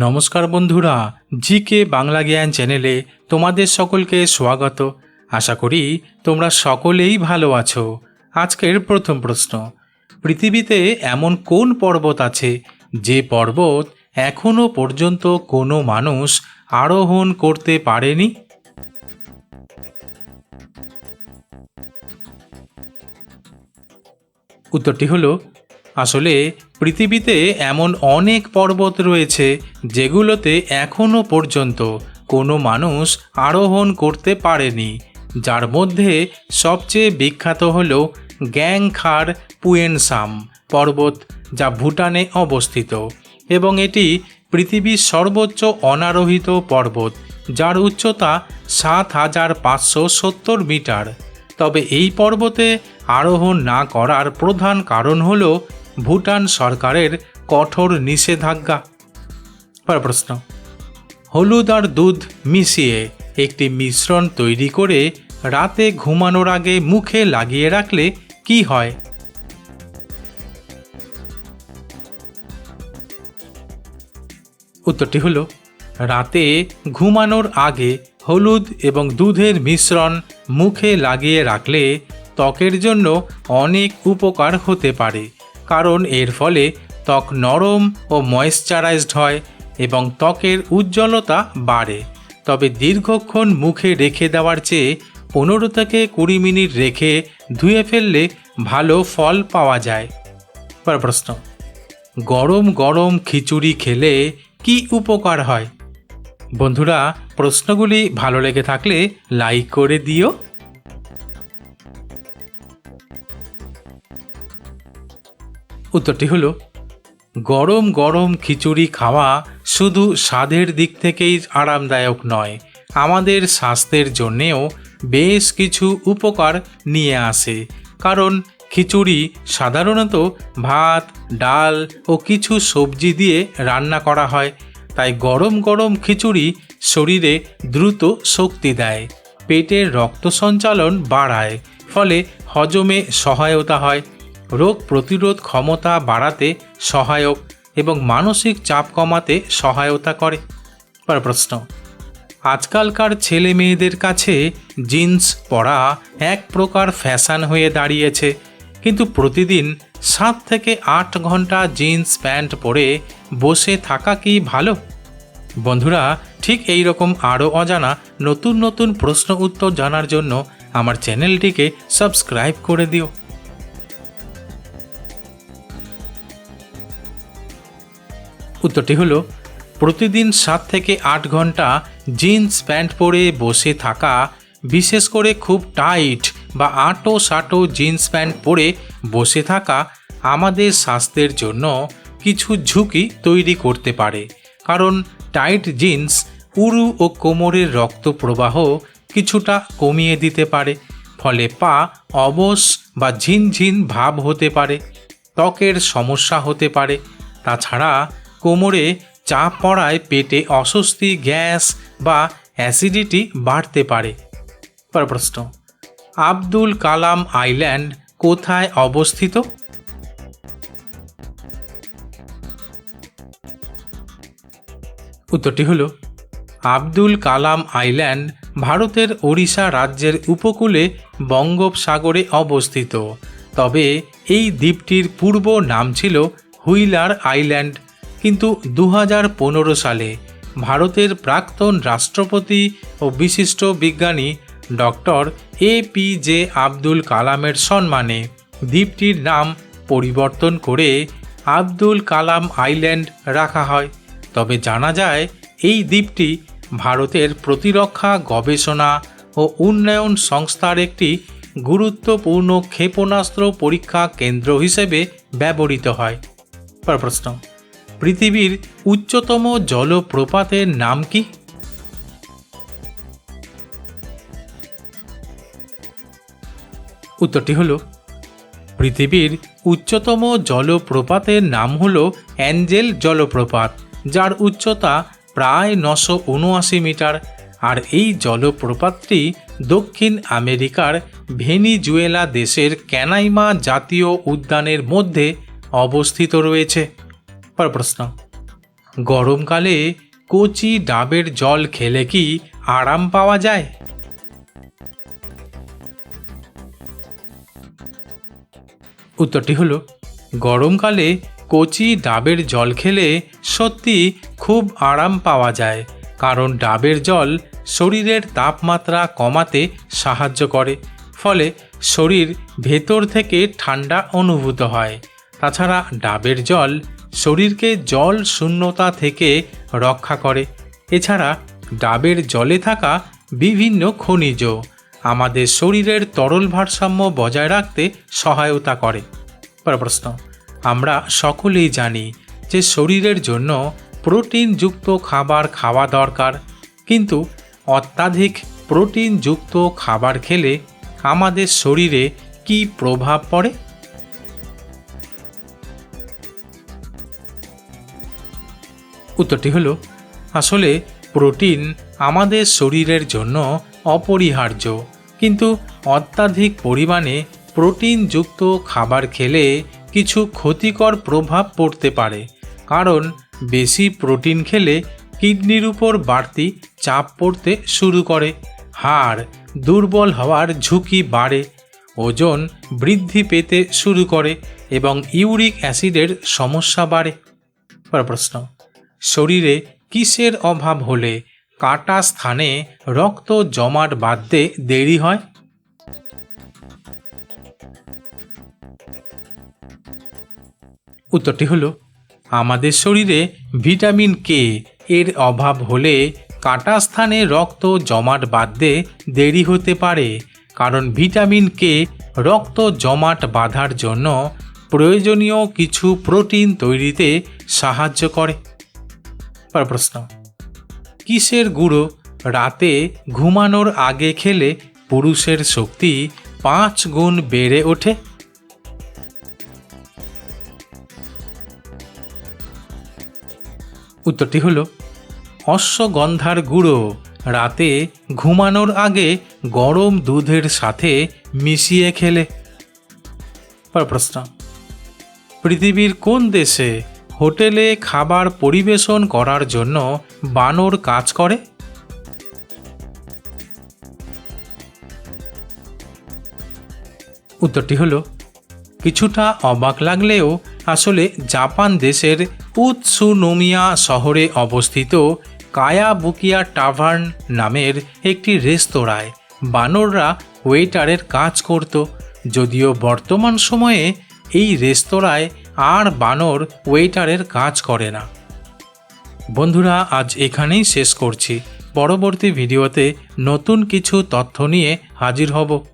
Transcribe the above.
নমস্কার বন্ধুরা জি কে বাংলা জ্ঞান চ্যানেলে তোমাদের সকলকে স্বাগত। আশা করি তোমরা সকলেই ভালো আছো। আজকের প্রথম প্রশ্ন, পৃথিবীতে এমন কোন পর্বত আছে যে পর্বত এখনও পর্যন্ত কোনো মানুষ আরোহণ করতে পারেনি? উত্তরটি হলো আসলে পৃথিবীতে এমন অনেক পর্বত রয়েছে যেগুলোতে এখনও পর্যন্ত কোনো মানুষ আরোহণ করতে পারেনি, যার মধ্যে সবচেয়ে বিখ্যাত হল গ্যাংখার পুয়েনসাম পর্বত যা ভুটানে অবস্থিত এবং এটি পৃথিবীর সর্বোচ্চ অনারোহিত পর্বত, যার উচ্চতা সাত হাজার পাঁচশো সত্তর মিটার। তবে এই পর্বতে আরোহণ না করার প্রধান কারণ হল ভুটান সরকারের কঠোর নিষেধাজ্ঞা। পর প্রশ্ন, হলুদ আর দুধ মিশিয়ে একটি মিশ্রণ তৈরি করে রাতে ঘুমানোর আগে মুখে লাগিয়ে রাখলে কি হয়? উত্তরটি হলো, রাতে ঘুমানোর আগে হলুদ এবং দুধের মিশ্রণ মুখে লাগিয়ে রাখলে ত্বকের জন্য অনেক উপকার হতে পারে। কারণ এর ফলে ত্বক নরম ও ময়েশ্চারাইজড হয় এবং ত্বকের উজ্জ্বলতা বাড়ে। তবে দীর্ঘক্ষণ মুখে রেখে দেওয়ার চেয়ে পনেরো থেকে কুড়ি মিনিট রেখে ধুয়ে ফেললে ভালো ফল পাওয়া যায়। পর প্রশ্ন, গরম গরম খিচুড়ি খেলে কি উপকার হয়? বন্ধুরা, প্রশ্নগুলি ভালো লেগে থাকলে লাইক করে দিও। উত্তরটি হলো, গরম গরম খিচুড়ি খাওয়া শুধু স্বাদের দিক থেকেই আরামদায়ক নয়, আমাদের স্বাস্থ্যের জন্যেও বেশ কিছু উপকার নিয়ে আসে। কারণ খিচুড়ি সাধারণত ভাত, ডাল ও কিছু সবজি দিয়ে রান্না করা হয়, তাই গরম গরম খিচুড়ি শরীরে দ্রুত শক্তি দেয়, পেটের রক্ত সঞ্চালন বাড়ায়, ফলে হজমে সহায়তা হয় রোগ প্রতিরোধ ক্ষমতা বাড়াতে সহায়ক এবং মানসিক চাপ কমাতে সহায়তা করে। পর প্রশ্ন, আজকালকার ছেলে মেয়েদের কাছে জিন্স পরা এক প্রকার ফ্যাশন হয়ে দাঁড়িয়েছে, কিন্তু প্রতিদিন সাত থেকে আট ঘণ্টা জিন্স প্যান্ট পরে বসে থাকা কি ভালো? বন্ধুরা, ঠিক এই রকম আরও অজানা নতুন নতুন প্রশ্ন উত্তর জানার জন্য আমার চ্যানেলটিকে সাবস্ক্রাইব করে দিও। উত্তরটি হলো, প্রতিদিন সাত থেকে আট ঘণ্টা জিন্স প্যান্ট পরে বসে থাকা, বিশেষ করে খুব টাইট বা আটো সাটো জিন্স প্যান্ট পরে বসে থাকা আমাদের স্বাস্থ্যের জন্য কিছু ঝুঁকি তৈরি করতে পারে। কারণ টাইট জিন্স উরু ও কোমরের রক্ত প্রবাহ কিছুটা কমিয়ে দিতে পারে, ফলে পা অবশ বা ঝিনঝিন ভাব হতে পারে, ত্বকের সমস্যা হতে পারে। তাছাড়া কোমরে চাপ পড়ায় পেটে অস্বস্তি, গ্যাস বা অ্যাসিডিটি বাড়তে পারে। পর প্রশ্ন আব্দুল কালাম আইল্যান্ড কোথায় অবস্থিত? উত্তরটি হলো, আব্দুল কালাম আইল্যান্ড ভারতের ওড়িশা রাজ্যের উপকূলে বঙ্গোপসাগরে অবস্থিত। তবে এই দ্বীপটির পূর্ব নাম ছিল হুইলার আইল্যান্ড। কিন্তু দু হাজার পনেরো সালে ভারতের প্রাক্তন রাষ্ট্রপতি ও বিশিষ্ট বিজ্ঞানী doctor A P J Abdul কালামের সম্মানে দ্বীপটির নাম পরিবর্তন করে আব্দুল কালাম আইল্যান্ড রাখা হয়। তবে জানা যায়, এই দ্বীপটি ভারতের প্রতিরক্ষা, গবেষণা ও উন্নয়ন সংস্থার একটি গুরুত্বপূর্ণ ক্ষেপণাস্ত্র পরীক্ষা কেন্দ্র হিসেবে ব্যবহৃত হয়। প্রশ্ন। পৃথিবীর উচ্চতম জলপ্রপাতের নাম কি? উত্তরটি হলো, পৃথিবীর উচ্চতম জলপ্রপাতের নাম হল অ্যাঞ্জেল জলপ্রপাত, যার উচ্চতা প্রায় নশো উনআশি মিটার। আর এই জলপ্রপাতটি দক্ষিণ আমেরিকার ভেনিজুয়েলা দেশের ক্যানাইমা জাতীয় উদ্যানের মধ্যে অবস্থিত রয়েছে। পর প্রশ্ন। গরমকালে কচি ডাবের জল খেলে কি আরাম পাওয়া যায়? উত্তরটি হলো, গরমকালে কচি ডাবের জল খেলে সত্যি খুব আরাম পাওয়া যায়, কারণ ডাবের জল শরীরের তাপমাত্রা কমাতে সাহায্য করে, ফলে শরীর ভেতর থেকে ঠান্ডা অনুভূত হয়। তাছাড়া ডাবের জল শরীরকে জল শূন্যতা থেকে রক্ষা করে। এছাড়া ডাবের জলে থাকা বিভিন্ন খনিজ আমাদের শরীরের তরল ভারসাম্য বজায় রাখতে সহায়তা করে। প্রশ্ন, আমরা সকলেই জানি যে শরীরের জন্য প্রোটিনযুক্ত খাবার খাওয়া দরকার, কিন্তু অত্যাধিক প্রোটিনযুক্ত খাবার খেলে আমাদের শরীরে কি প্রভাব পড়ে? উত্তরটি হলো, আসলে প্রোটিন আমাদের শরীরের জন্য অপরিহার্য, কিন্তু অত্যাধিক পরিমাণে প্রোটিনযুক্ত খাবার খেলে কিছু ক্ষতিকর প্রভাব পড়তে পারে, কারণ বেশি প্রোটিন খেলে কিডনির উপর বাড়তি চাপ পড়তে শুরু করে, হাড় দুর্বল হওয়ার ঝুঁকি বাড়ে, ওজন বৃদ্ধি পেতে শুরু করে এবং ইউরিক অ্যাসিডের সমস্যা বাড়ে। প্রশ্ন শরীরে কিসের অভাব হলে কাটা স্থানে রক্ত জমাট বাঁধতে দেরি হয়? উত্তরটি হলো, আমাদের শরীরে ভিটামিন কে এর অভাব হলে কাটা স্থানে রক্ত জমাট বাঁধতে দেরি হতে পারে, কারণ ভিটামিন কে রক্ত জমাট বাঁধার জন্য প্রয়োজনীয় কিছু প্রোটিন তৈরিতে সাহায্য করে। পরের প্রশ্ন। কিসের গুঁড়ো রাতে ঘুমানোর আগে খেলে পুরুষের শক্তি পাঁচ গুণ বেড়ে ওঠে? উত্তরটি হলো, অশ্বগন্ধার গুঁড়ো রাতে ঘুমানোর আগে গরম দুধের সাথে মিশিয়ে খেলে। প্রশ্ন, পৃথিবীর কোন দেশে হোটেলে খাবার পরিবেশন করার জন্য বানর কাজ করে? উত্তরটি হলো, কিছুটা অবাক লাগলেও আসলে জাপান দেশের উৎসুনোমিয়া শহরে অবস্থিত কায়াবুকিয়া টাভার্ন নামের একটি রেস্তোরাঁয় বানররা ওয়েটারের কাজ করত। যদিও বর্তমান সময়ে এই রেস্তোরাঁয় আর বানর ওয়েটারের কাজ করে না। বন্ধুরা, আজ এখানেই শেষ করছি। পরবর্তী ভিডিওতে নতুন কিছু তথ্য নিয়ে হাজির হব।